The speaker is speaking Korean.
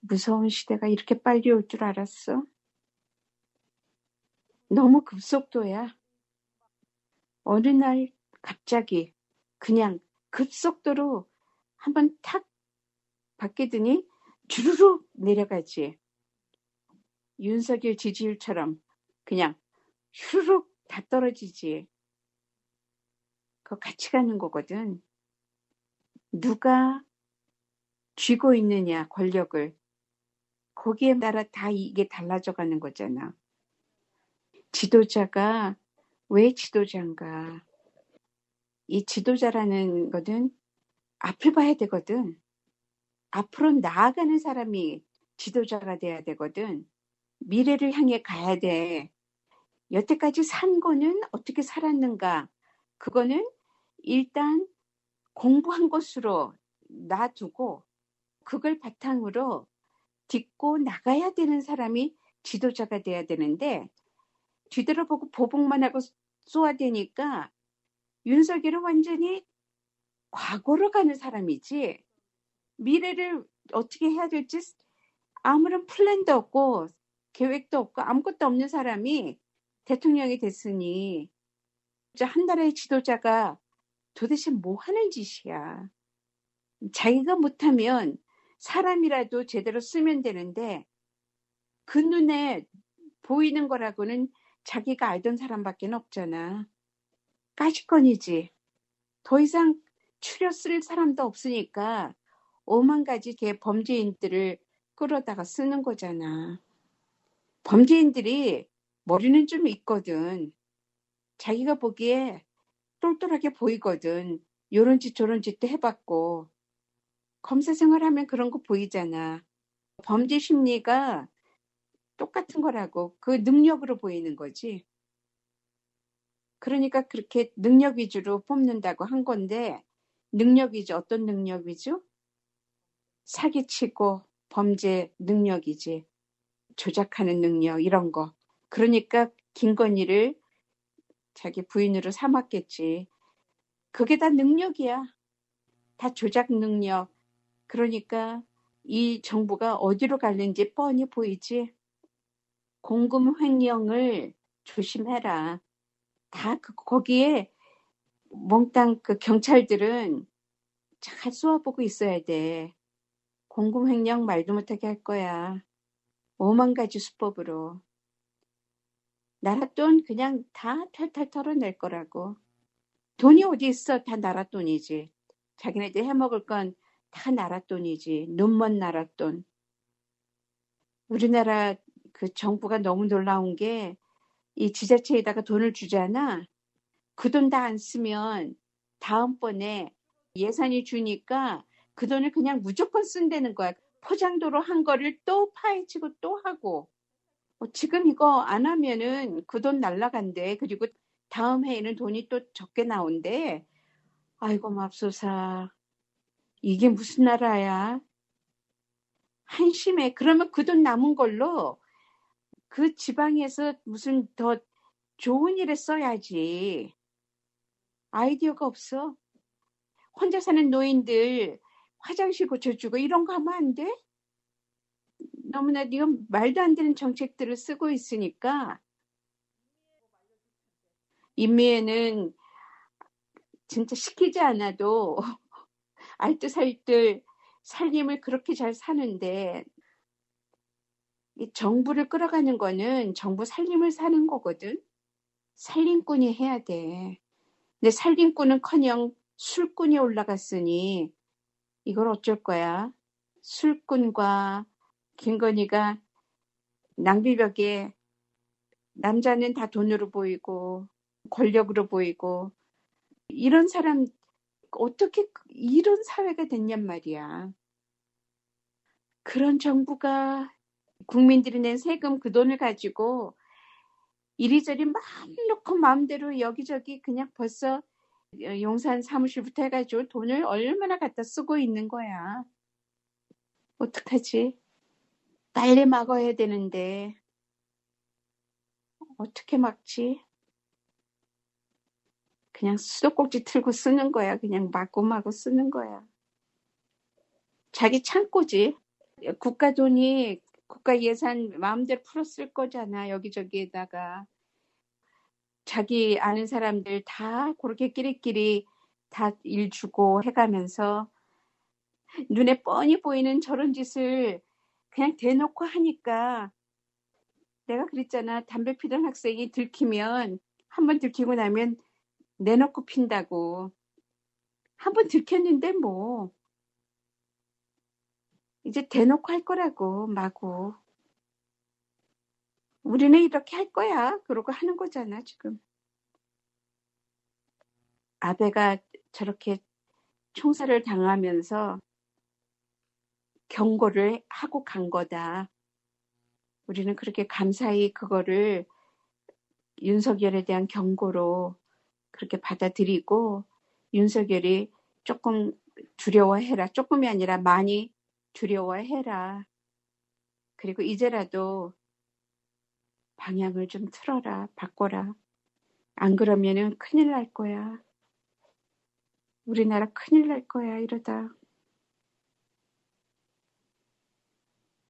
무서운 시대가 이렇게 빨리 올 줄 알았어? 너무 급속도야. 어느 날 갑자기 그냥 급속도로 한번 탁 바뀌더니 주르륵 내려가지. 윤석열 지지율처럼 그냥 슈르륵 다 떨어지지. 그거 같이 가는 거거든. 누가 쥐고 있느냐, 권력을. 거기에 따라 다 이게 달라져 가는 거잖아. 지도자가 왜 지도자인가? 이 지도자라는 거는 앞을 봐야 되거든. 앞으로 나아가는 사람이 지도자가 돼야 되거든. 미래를 향해 가야 돼. 여태까지 산 거는 어떻게 살았는가? 그거는 일단 공부한 것으로 놔두고 그걸 바탕으로 딛고 나가야 되는 사람이 지도자가 돼야 되는데 뒤돌아보고 보복만 하고 쏘아대니까 윤석열은 완전히 과거로 가는 사람이지 미래를 어떻게 해야 될지 아무런 플랜도 없고 계획도 없고 아무것도 없는 사람이 대통령이 됐으니 한 나라의 지도자가 도대체 뭐 하는 짓이야. 자기가 못하면 사람이라도 제대로 쓰면 되는데 그 눈에 보이는 거라고는 자기가 알던 사람밖에 없잖아. 까짓건이지. 더 이상 추려 쓸 사람도 없으니까 오만 가지 개 범죄인들을 끌어다가 쓰는 거잖아. 범죄인들이 머리는 좀 있거든. 자기가 보기에 똘똘하게 보이거든. 요런 짓 저런 짓도 해봤고. 검사 생활하면 그런 거 보이잖아. 범죄 심리가 똑같은 거라고. 그 능력으로 보이는 거지. 그러니까 그렇게 능력 위주로 뽑는다고 한 건데, 능력 위주, 어떤 능력 위주? 사기치고 범죄 능력이지. 조작하는 능력, 이런 거. 그러니까 김건희를 자기 부인으로 삼았겠지. 그게 다 능력이야. 다 조작 능력. 그러니까 이 정부가 어디로 갈는지 뻔히 보이지. 공금 횡령을 조심해라. 다 그, 거기에 몽땅 그 경찰들은 잘 쏘아보고 있어야 돼. 공금 횡령 말도 못하게 할 거야. 오만 가지 수법으로. 나라 돈 그냥 다 탈탈 털어낼 거라고. 돈이 어디 있어? 다 나라 돈이지. 자기네들 해먹을 건 다 나라 돈이지. 눈먼 나라 돈. 우리나라 그 정부가 너무 놀라운 게 이 지자체에다가 돈을 주잖아. 그 돈 다 안 쓰면 다음번에 예산이 주니까 그 돈을 그냥 무조건 쓴다는 거야. 포장도로 한 거를 또 파헤치고 또 하고. 어, 지금 이거 안 하면은 그 돈 날라간대. 그리고 다음 해에는 돈이 또 적게 나온대. 아이고 맙소사. 이게 무슨 나라야? 한심해. 그러면 그 돈 남은 걸로 그 지방에서 무슨 더 좋은 일에 써야지. 아이디어가 없어. 혼자 사는 노인들 화장실 고쳐주고 이런 거 하면 안 돼? 너무나 이건 말도 안 되는 정책들을 쓰고 있으니까 인미에는 진짜 시키지 않아도 알뜰살뜰 살림을 그렇게 잘 사는데 이 정부를 끌어가는 거는 정부 살림을 사는 거거든. 살림꾼이 해야 돼. 근데 살림꾼은커녕 술꾼이 올라갔으니 이걸 어쩔 거야? 술꾼과 김건희가 낭비벽에 남자는 다 돈으로 보이고 권력으로 보이고 이런 사람 어떻게 이런 사회가 됐냔 말이야. 그런 정부가 국민들이 낸 세금 그 돈을 가지고 이리저리 마음 놓고 마음대로 여기저기 그냥 벌써 용산 사무실부터 해가지고 돈을 얼마나 갖다 쓰고 있는 거야. 어떡하지? 빨리 막아야 되는데 어떻게 막지? 그냥 수도꼭지 틀고 쓰는 거야. 그냥 막고 쓰는 거야. 자기 창고지. 국가 돈이 국가 예산 마음대로 풀었을 거잖아. 여기저기에다가 자기 아는 사람들 다 그렇게 끼리끼리 다 일 주고 해가면서 눈에 뻔히 보이는 저런 짓을 그냥 대놓고 하니까 내가 그랬잖아. 담배 피던 학생이 들키면 한 번 들키고 나면 내놓고 핀다고. 한번 들켰는데 뭐 이제 대놓고 할 거라고 마구. 우리는 이렇게 할 거야. 그러고 하는 거잖아, 지금. 아베가 저렇게 총살을 당하면서 경고를 하고 간 거다. 우리는 그렇게 감사히 그거를 윤석열에 대한 경고로 그렇게 받아들이고 윤석열이 조금 두려워해라. 조금이 아니라 많이 두려워해라. 그리고 이제라도 방향을 좀 틀어라. 바꿔라. 안 그러면은 큰일 날 거야. 우리나라 큰일 날 거야. 이러다.